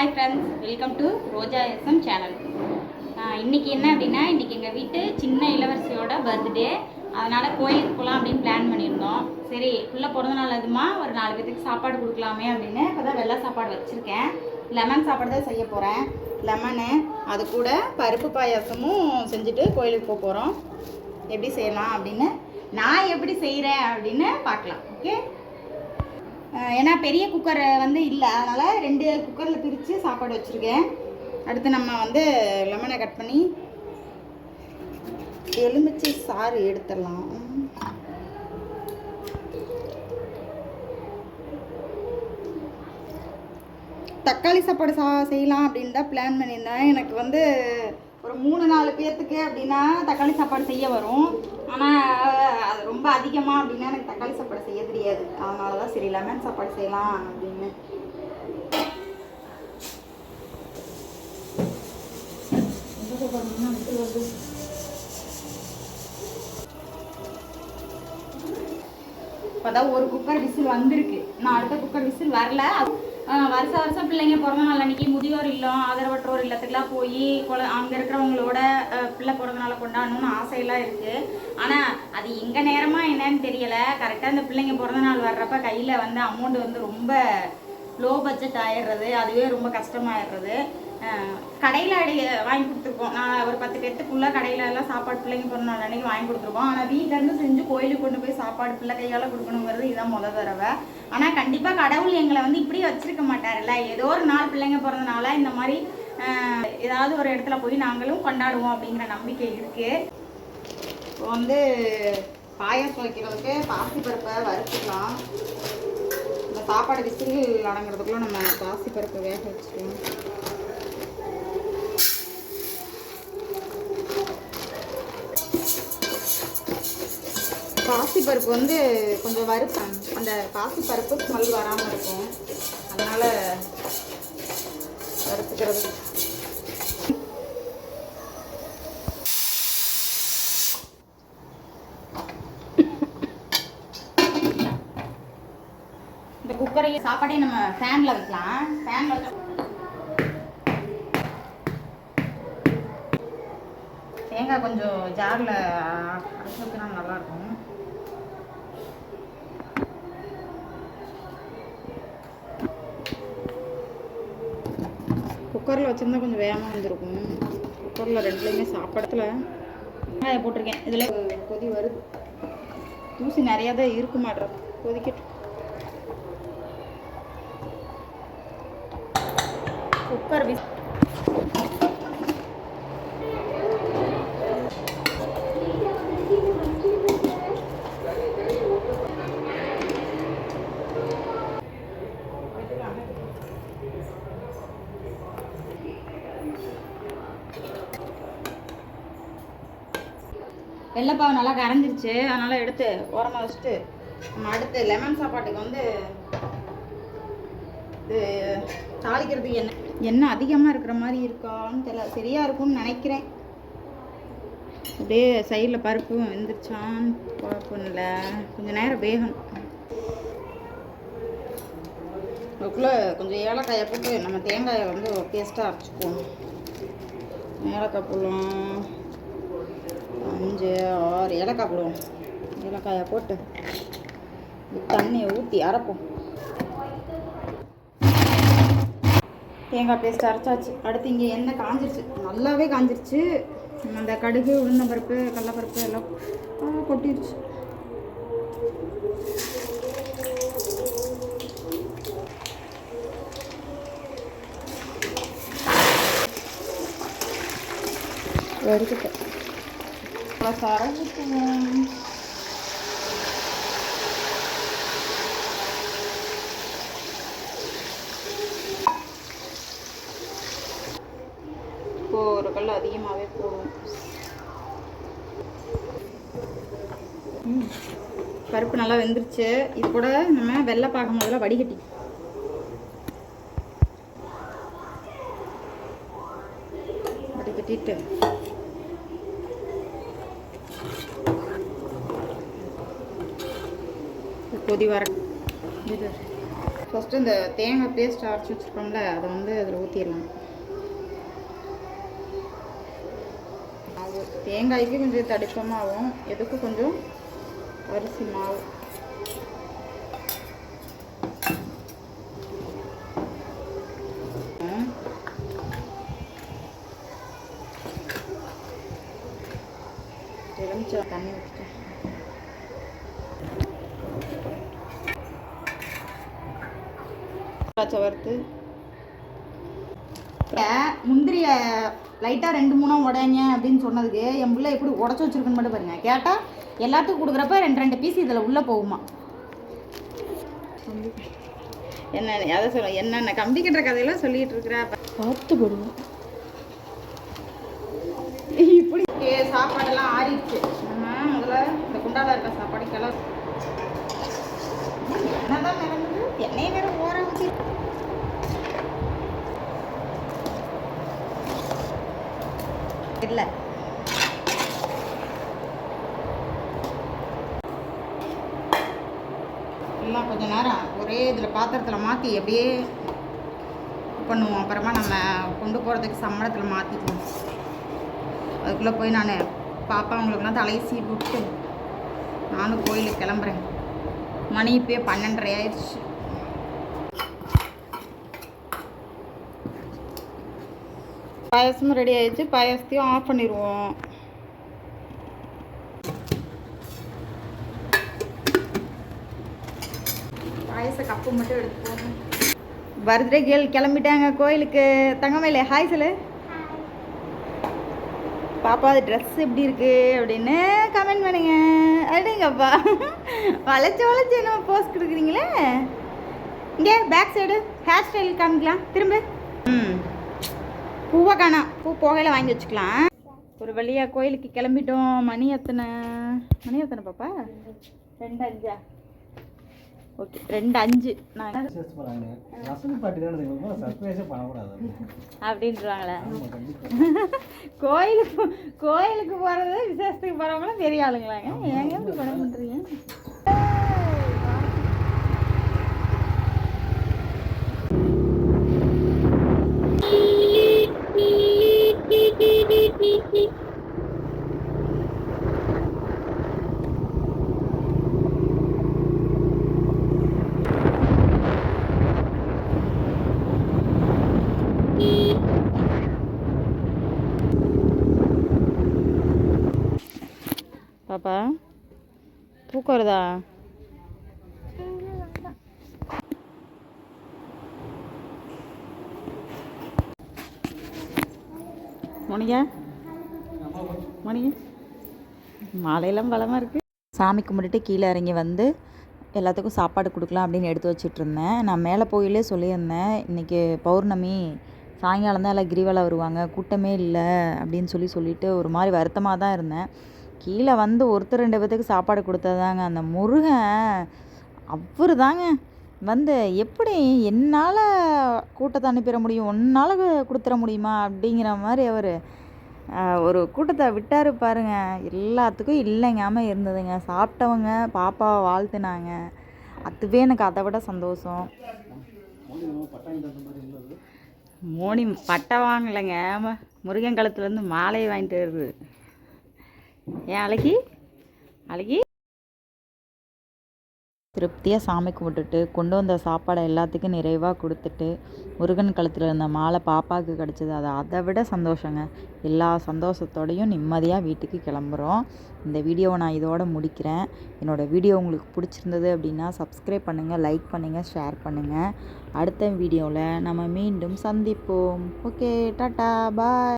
Hi friends welcome to Roja SM channel இன்றைக்கி என்ன அப்படின்னா இன்றைக்கி எங்கள் வீட்டு சின்ன இளவரசியோட பர்த்டே அதனால் கோயிலுக்கு போகலாம் அப்படின்னு பிளான் பண்ணியிருந்தோம். சரி பிள்ளை பிறந்த நாள் அதுமா ஒரு நாலு பேத்துக்கு சாப்பாடு கொடுக்கலாமே அப்படின்னு இப்போ தான் வெள்ளை சாப்பாடு வச்சுருக்கேன். லெமன் சாப்பாடு தான் செய்ய போகிறேன் லெமனு அது கூட பருப்பு பாயாசமும் செஞ்சுட்டு கோயிலுக்கு போக போகிறோம் எப்படி செய்யலாம் அப்படின்னு நான் எப்படி செய்கிறேன் அப்படின்னு பார்க்கலாம் ஓகே ஏன்னா பெரிய குக்கர் வந்து இல்லை. அதனால் ரெண்டு குக்கரில் பிரித்து சாப்பாடு வச்சுருக்கேன். அடுத்து நம்ம வந்து லெமனை கட் பண்ணி எலுமிச்சை சாறு எடுத்துடலாம். தக்காளி சாப்பாடு சா செய்யலாம் அப்படின்னு தான் பிளான் பண்ணியிருந்தேன். எனக்கு வந்து ஒரு மூணு நாலு பேர்த்துக்கு அப்படின்னா தக்காளி சாப்பாடு செய்ய வரும். ஆனால் அது ரொம்ப அதிகமாக அப்படின்னா எனக்கு தக்காளி சாப்பாடு செய்ய தெரியாது. அதனால தான் சரி லெமன் சாப்பாடு செய்யலாம் அப்படின்னு. இப்போதான் ஒரு குக்கர் விசில் வந்திருக்கு. நான் அடுத்த குக்கர் விசில் வரல. வருஷ வருஷம் பிள்ளைங்க பிறந்த நாள் அன்னைக்கு முதியோர் இல்லம் ஆதரவற்றோர் இல்லத்துக்குலாம் போய் குல அங்கே இருக்கிறவங்களோட பிள்ளை பிறந்த நாளை கொண்டாடணும்னு ஆசையெல்லாம் இருக்குது ஆனால் அது எங்கள் நேரமாக என்னன்னு தெரியலை. கரெக்டாக இந்த பிள்ளைங்க பிறந்த நாள் வர்றப்ப கையில் வந்து அமௌண்ட் வந்து ரொம்ப லோ பட்ஜெட் ஆயிடுறது. அதுவே ரொம்ப கஷ்டமாயிடுறது. கடையில் அடி வாங்கி கொடுத்துருக்கோம். நான் ஒரு பத்து பேர்த்துக்குள்ளே கடையில எல்லாம் சாப்பாடு பிள்ளைங்க பிறந்த அன்றைக்கி அன்னைக்கு வாங்கி கொடுத்துருக்கோம். ஆனால் வீட்டிலேருந்து செஞ்சு கோயிலுக்கு கொண்டு போய் சாப்பாடு பிள்ளை கையால் கொடுக்கணுங்கிறது இதுதான் முத தடவை. ஆனால் கண்டிப்பாக கடவுள் எங்களை வந்து இப்படி வச்சிருக்க மாட்டார்ல ஏதோ ஒரு நாள் பிள்ளைங்க பிறந்தனால இந்த மாதிரி ஏதாவது ஒரு இடத்துல போய் நாங்களும் கொண்டாடுவோம் அப்படிங்கிற நம்பிக்கை இருக்குது இப்போ வந்து பாயாசம் வைக்கிறதுக்கு பாசிப்பருப்பை வறுத்துக்கலாம். இந்த சாப்பாடு விசில் அடங்குறதுக்குள்ள நம்ம பாசிப்பருப்பை வேக வச்சுக்கலாம். பாசிப்பருப்பு வந்து கொஞ்சம் வறுப்பேன் அந்த பாசிப்பருப்பு ஸ்மெல் வராமல் இருக்கும். அதனால் வறுத்துக்கிறது. இந்த குக்கரையும் சாப்பாடையும் நம்ம ஃபேனில் வைக்கலாம். ஃபேனில் வச்சா தேங்காய் கொஞ்சம் ஜாரில் அரைச்சி ஊற்றினா நல்லாயிருக்கும் குக்கரில் வச்சுருந்தா கொஞ்சம் வேகமாக வந்துருக்கும். குக்கரில் ரெண்டுலேயுமே சாப்பாடத்தில். வெங்காயம் போட்டிருக்கேன். இதில் கொதி வருது. தூசி நிறையா தான் இருக்க மாட்டேறது கொதிக்கட்டும். குக்கர் விஸ் வெள்ளைப்பாவு நல்லா கரைஞ்சிருச்சு. அதனால் எடுத்து ஓரமாக வச்சுட்டு நம்ம அடுத்து லெமன் சாப்பாட்டுக்கு வந்து இது தாளிக்கிறதுக்கு எண்ணெய். எண்ணெய் அதிகமாக இருக்கிற மாதிரி இருக்கான்னு தெரியல. சரியாக இருக்கும்னு நினைக்கிறேன். அப்படியே சைடில் பருப்பு வெந்துருச்சான்னு இல்லை கொஞ்சம் நேரம் வேகணும். அதுக்குள்ளே கொஞ்சம் ஏலக்காயை போட்டு நம்ம தேங்காயை வந்து பேஸ்ட்டாக அரைச்சிக்குவோம். ஏலக்காய் போடலாம் அஞ்சு ஆறு ஏலக்காய் போடுவோம். ஏலக்காயை போட்டு தண்ணியை ஊற்றி அரைப்போம். தேங்காய் பேஸ்ட் அரைச்சாச்சு. அடுத்து இங்கே எண்ணெய் காஞ்சிருச்சு. நல்லாவே காஞ்சிருச்சு. அந்த கடுகு உளுந்தம்பருப்பு கடலப்பருப்பு எல்லாம் கொட்டிருச்சு. வறுத்துட்டேன் மசாலா ஊற்றுவோம் இப்போ ஒரு கல் அதிகமாகவே போடும் பருப்பு நல்லா வெந்துருச்சு. இது கூட நம்ம வெள்ளை பார்க்கும் முதல்ல வடிகட்டி கொதி வர ஃபஸ்ட்டு இந்த தேங்காய் பேஸ்ட் அரைச்சி வச்சுருக்கோம்ல அதை வந்து அதில் ஊற்றிடலாம் மாவு தேங்காய்க்கு கொஞ்சம் தடிப்பமாகும். எதுக்கு கொஞ்சம்? அரிசி மாவு. ம். தண்ணி திராட்சை வறுத்து முந்திரிய லைட்டாக ரெண்டு மூணா உடைங்க அப்படின்னு சொன்னதுக்கு என் பிள்ளை எப்படி உடச்சி வச்சிருக்குன்னு மட்டும் பாருங்க. கேட்டால் எல்லாத்துக்கும் கொடுக்குறப்ப ரெண்டு ரெண்டு பீஸ் இதில் உள்ளே போகுமா? என்ன அதை சொல்ல என்னென்ன கம்பி கட்டுற கதையெல்லாம் சொல்லிட்டு இருக்கிற? பார்த்து போடுவோம் இப்படி. சாப்பாடெல்லாம் ஆறிடுச்சு. முதல்ல இந்த குண்டால இருக்க சாப்பாடு கிளறு. என்னதான் நடந்தது எண்ணெய் வேற ஓர ஊற்றி இல்லை. எல்லாம் கொஞ்ச நேரம் ஒரே இதில் பாத்திரத்தில் மாற்றி அப்படியே பண்ணுவோம். அப்புறமா நம்ம கொண்டு போகிறதுக்கு சம்பளத்தில் மாற்றிக்குவோம் அதுக்குள்ளே போய் நான் பாப்பா அவங்களுக்குலாம் தலையை சீவி விட்டு நானும் கோயிலுக்கு கிளம்புறேன். மணி இப்போயே பன்னெண்டரை ஆயிடுச்சு. பாயசமும் ரெடி ஆயிடுச்சு. பாயசத்தையும் ஆஃப் பண்ணிடுவோம். பாயச கப்பு மட்டும் எடுத்து போகணும் பர்த்டே கேர்ள் கிளம்பிட்டாங்க கோயிலுக்கு. தங்கமயிலே ஹாய் சொல்லு. பாப்பா அது ட்ரெஸ் எப்படி இருக்கு அப்படின்னு கமெண்ட் பண்ணுங்க. அப்படிங்கப்பா வளைச்சு வளைச்சு என்ன போஸ்ட் கொடுக்குறீங்களே? இங்கே பேக் சைடு ஹேர் ஸ்டைல் காமிக்கலாம். திரும்ப. ம். பூவை காணோம். பூ புகையில வாங்கி வச்சுக்கலாம். ஒரு வழியா கோயிலுக்கு கிளம்பிட்டோம். மணி எத்தனை? மணி எத்தனை பாப்பா? ரெண்டு அஞ்சா? ஓகே ரெண்டு அஞ்சு. நான் அப்படின்றாங்களே. கோயிலுக்கு கோயிலுக்கு போகிறது விசேஷத்துக்கு போகிறவங்களாம் பெரிய ஆளுங்களாங்க. ஏங்க இப்படி படம் பண்ணுறீங்க பாப்பா தூக்கம் வருதா? மணியா மணி. மாலையெல்லாம் பலமாக இருக்குது சாமி கும்பிட்டுட்டு கீழே இறங்கி வந்து எல்லாத்துக்கும் சாப்பாடு கொடுக்கலாம் அப்படின்னு எடுத்து வச்சிட்டு இருந்தேன் நான் மேலே போயிலே சொல்லியிருந்தேன் இன்றைக்கி பௌர்ணமி சாயங்காலம் தான் எல்லாம் கிரிவலம் வருவாங்க கூட்டமே இல்லை அப்படின்னு சொல்லி சொல்லிட்டு ஒரு மாதிரி வருத்தமாக தான் இருந்தேன். கீழே வந்து ஒருத்தர் ரெண்டு பேத்துக்கு சாப்பாடு கொடுத்ததாங்க. அந்த முருகன் அவர் தாங்க. வந்து எப்படி என்னால் கூட்டத்தை அனுப்பிட முடியும்? உன்னால் கொடுத்துட முடியுமா? அப்படிங்கிற மாதிரி அவர் ஒரு கூட்டத்தை விட்டார் பாருங்க. எல்லாத்துக்கும் இல்லைங்காமல் இருந்ததுங்க. சாப்பிட்டவங்க பாப்பாவை வாழ்த்துனாங்க. அதுவே எனக்கு அதை விட சந்தோஷம். மோனி பட்டை வாங்கலைங்க. முருகன் கழுத்துலேருந்து மாலையை வாங்கிட்டு வருது. ஏன் அழகி? அழகி? திருப்தியாக சாமி கும்பிட்டுட்டு கொண்டு வந்த சாப்பாடை எல்லாத்துக்கும் நிறைவாக கொடுத்துட்டு முருகன் கழுத்தில் இருந்த மாலை பாப்பாவுக்கு கிடச்சிது. அது அதை விட சந்தோஷங்க. எல்லா சந்தோஷத்தோடையும் நிம்மதியாக வீட்டுக்கு கிளம்புறோம். இந்த வீடியோவை நான் இதோட முடிக்கிறேன். என்னோடய வீடியோ உங்களுக்கு பிடிச்சிருந்தது அப்படின்னா சப்ஸ்கிரைப் பண்ணுங்கள் லைக் பண்ணுங்கள் ஷேர் பண்ணுங்கள் அடுத்த வீடியோவில் நம்ம மீண்டும் சந்திப்போம். ஓகே டாட்டா பாய்